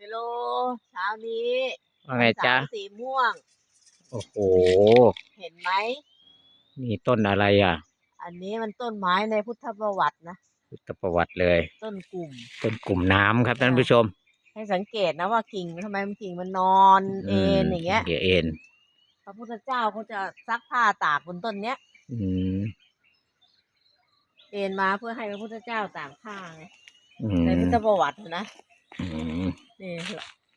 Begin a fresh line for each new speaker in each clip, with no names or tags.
ฮัลโหลเช้านี้
ว่าไงจ๊ะ
สาวสีม่วง
โอ้โห
เห็นไหม
นี่ต้นอะไรอะ
อันนี้มันต้นไม้ในพุทธประวัตินะ
พุทธประวัติเลย
ต้นกลุ่ม
ต้นกลุ่มน้ำครับท่านผู้ชม
ให้สังเกตนะว่ากิ่งมันทำไมมันกิ่งมันนอนเอ็นอย่างเงี้ย
เอ็น
พระพุทธเจ้าเขาจะซักผ้าตากบนต้นเนี้ย
อืม
เอ็นมาเพื่อให้พระพุทธเจ้าตากผ้าไง
อื
ในพุท
ม
ธประวัตินะ
อืม
นี่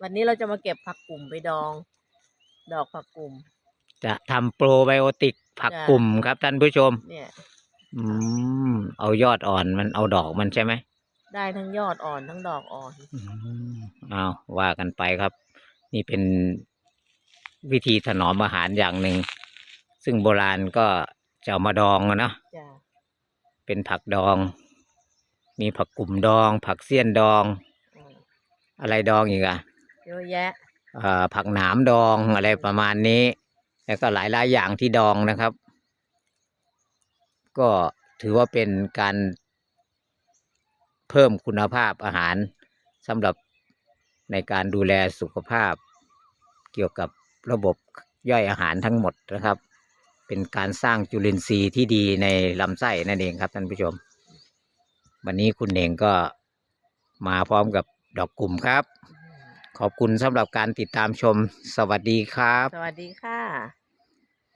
วันนี้เราจะมาเก็บผักกลุ่มไปดอง ดอกผักกลุ่ม
จะทำโปรไบโอติกผัก
จ้ะ
กลุ่มครับท่านผู้ชม
เนี่ย
อืม เอายอดอ่อนมันเอาดอกมันใช่ไหม
ได้ทั้งยอดอ่อนทั้งดอกอ่อน
อืมเอาว่ากันไปครับ นี่เป็นวิธีถนอมอาหารอย่างหนึ่ง ซึ่งโบราณก็จะเอามาดองอะเนาะ
จ้ะ
เป็นผักดอง มีผักกลุ่มดอง ผักเสี้ยนดอง
อืม
อะไรดองอีกอะ
เยอะแยะ
เอ่อผักหนามดองอะไรประมาณนี้ แล้วก็หลายหลายๆอย่างที่ดองนะครับ ก็ถือว่าเป็นการเพิ่มคุณภาพอาหารสำหรับในการดูแลสุขภาพ เกี่ยวกับระบบย่อยอาหารทั้งหมดนะครับ เป็นการสร้างจุลินทรีย์ที่ดีในลำไส้นั่นเองครับท่านผู้ชม วันนี้คุณเองก็มาพร้อมกับ ดอกกลุ่มครับ ขอบคุณสำหรับการติดตามชม สวัสดีครับ
สวัสดีค่ะ